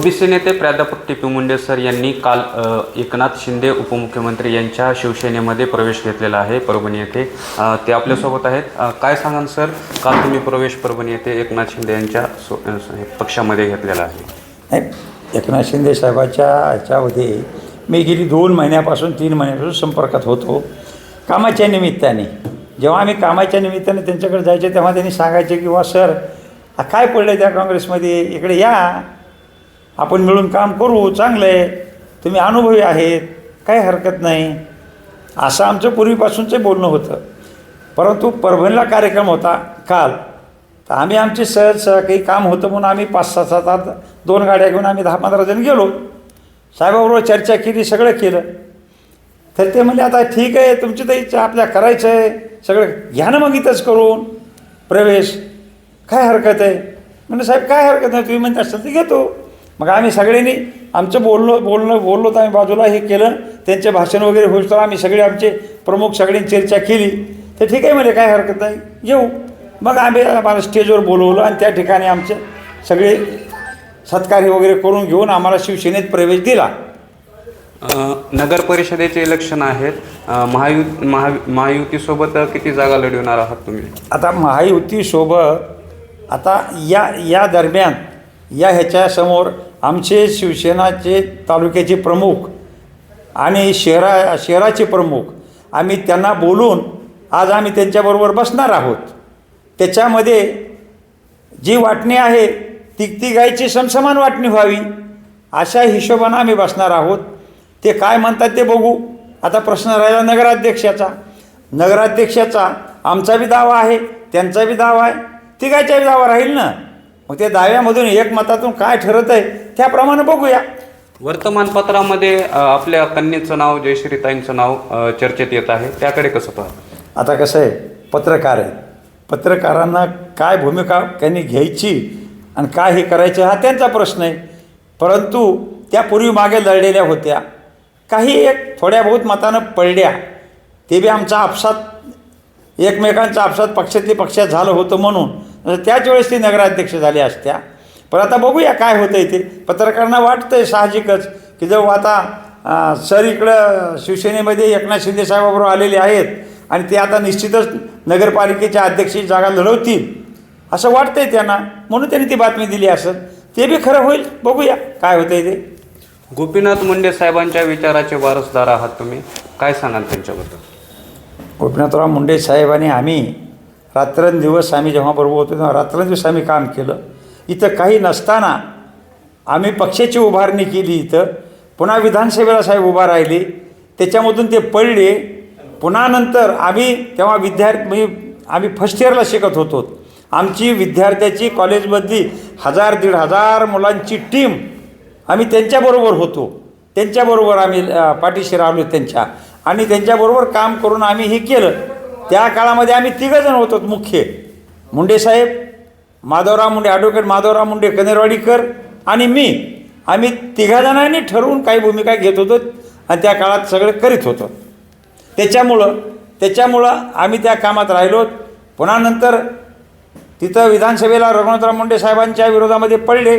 OBC नेते प्राध्यापक T P Munde sir यांनी काल एकनाथ शिंदे उपमुख्यमंत्री यांच्या शिवसेनेमध्ये प्रवेश घेतलेला आहे परभणी येथे. ते आपल्यासोबत आहेत. काय सांगाल सर? काल तुम्ही प्रवेश परभणी येथे एकनाथ शिंदे यांच्या सो- पक्षामध्ये घेतलेला आहे? एकनाथ शिंदे साहेबाच्या ह्याच्यामध्ये मी गेली दोन महिन्यापासून तीन महिन्यापासून संपर्कात होतो. कामाच्या निमित्ताने जेव्हा आम्ही कामाच्या निमित्ताने त्यांच्याकडे जायचे तेव्हा त्यांनी सांगायचे की वा सर काय पडलं त्या काँग्रेसमध्ये? इकडे या. आपण मिळून काम करू चांगलं आहे. तुम्ही अनुभवी आहेत काही हरकत नाही. असं आमचं पूर्वीपासूनचं बोलणं होतं. परंतु परभणीला कार्यक्रम होता काल. तर आम्ही आमचे सहज काही काम होतं म्हणून आम्ही पाच सहा सात आठ दोन गाड्या घेऊन आम्ही दहा पंधरा जण गेलो. साहेबाबरोबर चर्चा केली सगळं केलं. तर ते म्हणले आता ठीक आहे तुमची तर इच्छा आपल्या करायचं आहे. सगळं घ्या ना मग इथंच करून. प्रवेश. काय हरकत आहे? म्हणजे साहेब काय हरकत नाही तुम्ही म्हणता असाल ते घेतो. मग आम्ही सगळ्यांनी आमचं बोललो बोलणं बोललो तर आम्ही बाजूला हे केलं. त्यांचे भाषण वगैरे होईल तर आम्ही सगळे आमचे प्रमुख सगळ्यांनी चर्चा केली. तर ठीक आहे म्हणजे काय हरकत नाही. येऊ. मग आम्ही आम्हाला स्टेजवर बोलवलं आणि त्या ठिकाणी आमचे सगळे सत्कार हे वगैरे करून घेऊन आम्हाला शिवसेनेत प्रवेश दिला. नगर परिषदेचे इलेक्शन आहेत. महायु महा महायुतीसोबत किती जागा लढवणार आहात तुम्ही? आता महायुतीसोबत आता या या दरम्यान या ह्याच्यासमोर आमचे शिवसेनाचे तालुक्याचे प्रमुख आणि शहरा शहराचे प्रमुख आम्ही त्यांना बोलून आज आम्ही त्यांच्याबरोबर बसणार आहोत. त्याच्यामध्ये जी वाटणी आहे ती ती गायची समसमान वाटणी व्हावी अशा हिशोबानं आम्ही बसणार आहोत. ते काय म्हणतात ते बघू. आता प्रश्न राहिला नगराध्यक्षाचा. नगराध्यक्षाचा आमचा बी दावा आहे त्यांचा बी दावा आहे. तिघाच्या बी दावा राहील ना? मग त्या दाव्यामधून एक मतातून काय ठरत आहे त्याप्रमाणे बघूया. वर्तमानपत्रामध्ये अ, आपल्या कन्येचं नाव जयश्रीताईंचं नाव अ, चर्चेत येत आहे. त्याकडे कसं पाहता? आता कसं आहे पत्रकार आहेत. पत्रकारांना काय भूमिका त्यांनी घ्यायची आणि काय हे करायचं हा त्यांचा प्रश्न आहे. परंतु त्या पूर्वी मागे लढलेल्या होत्या. काही एक थोड्या बहुत मतानं पडल्या. ते बी आमचा आपसात एकमेकांचा आपसात पक्षातली पक्षात झालं होतं म्हणून. त्याच वेळेस ती नगराध्यक्ष झाल्या असत्या. पण आता बघूया काय होतं आहे ते. पत्रकारांना वाटतं आहे साहजिकच की जर आता सर इकडं शिवसेनेमध्ये एकनाथ शिंदे साहेबाबरोबर आलेले आहेत आणि ते आता निश्चितच नगरपालिकेच्या अध्यक्षी जागा लढवतील. असं वाटतंय त्यांना. म्हणून त्यांनी ती बातमी दिली असं ते बी खरं होईल. बघूया काय होतंय ते. गोपीनाथ मुंडे साहेबांच्या विचाराचे वारसदार आहात तुम्ही. काय सांगाल त्यांच्याबद्दल? गोपीनाथराव मुंडे साहेब आणि आम्ही रात्रंदिवस आम्ही जेव्हा बरोबर होतो तेव्हा रात्रंदिवस आम्ही काम केलं. इथं काही नसताना आम्ही पक्षाची उभारणी केली इथं. पुन्हा विधानसभेला साहेब उभा राहिले. त्याच्यामधून ते पडले. पुन्हा नंतर आम्ही तेव्हा विद्यार्थी म्हणजे आम्ही फर्स्ट इयरला शिकत होतो. आमची विद्यार्थ्याची कॉलेजमधली हजार दीड हजार मुलांची टीम आम्ही त्यांच्याबरोबर होतो. त्यांच्याबरोबर आम्ही पाठीशी राहिलो त्यांच्या. आणि त्यांच्याबरोबर काम करून आम्ही हे केलं. त्या काळामध्ये आम्ही तिघंजण होतो मुख्य. मुंडे साहेब माधवराव मुंडे ॲडव्होकेट माधवराव मुंडे कनेरवाडीकर आणि मी. आम्ही तिघाजणांनी ठरवून काही भूमिका घेत होतो आणि त्या काळात सगळं करीत होतो. त्याच्यामुळं त्याच्यामुळं आम्ही त्या कामात राहिलो. पुन्हा नंतर तिथं विधानसभेला रघुनाथराव मुंडे साहेबांच्या विरोधामध्ये पडले.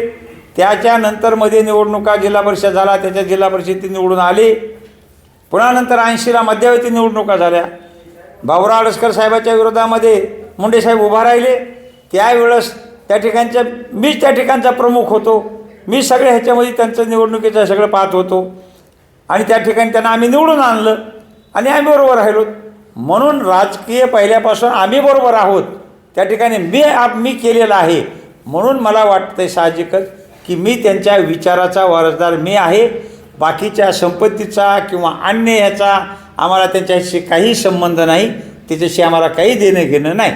त्याच्यानंतरमध्ये निवडणुका जिल्हा परिषद झाला त्याच्या जिल्हा परिषद ती निवडून आले. पुन्हा नंतर ऐंशीला मध्यावधी निवडणुका झाल्या. भाऊराव आडसकर साहेबाच्या विरोधामध्ये मुंडे साहेब उभा राहिले. त्यावेळेस त्या ठिकाणच्या मीच त्या ठिकाणचा प्रमुख होतो. मी सगळ्या ह्याच्यामध्ये त्यांचं निवडणुकीचं सगळं पाहत होतो. आणि त्या ठिकाणी त्यांना आम्ही निवडून आणलं आणि आम्ही बरोबर राहिलो. म्हणून राजकीय पहिल्यापासून आम्ही बरोबर आहोत. त्या ठिकाणी मी आप मी केलेलं आहे. म्हणून मला वाटतं साहजिकच की मी त्यांच्या विचाराचा वारसदार मी आहे. बाकीच्या संपत्तीचा किंवा अन्य ह्याचा आम्हाला त्यांच्याशी काही संबंध नाही त्याच्याशी आम्हाला काही देणं घेणं नाही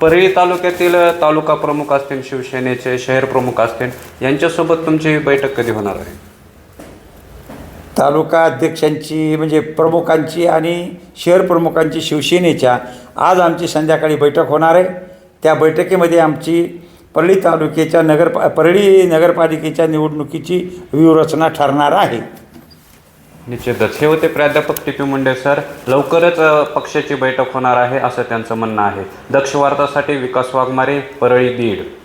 परळी तालुक्यातील तालुका प्रमुख असतील शिवसेनेचे शहर प्रमुख असतील यांच्यासोबत तुमची बैठक कधी होणार आहे? तालुका अध्यक्षांची म्हणजे प्रमुखांची आणि शहर प्रमुखांची शिवसेनेच्या आज आमची संध्याकाळी बैठक होणार आहे. त्या बैठकीमध्ये आमची परळी तालुक्याच्या नगर परळी नगरपालिकेच्या निवडणुकीची व्यूहरचना ठरणार आहे. निश्चितच हे होते प्राध्यापक टी पी मुंडे सर. लवकरच पक्षाची बैठक होणार आहे असं त्यांचं म्हणणं आहे. दक्ष वार्तासाठी विकास वाघमारे परळी बीड.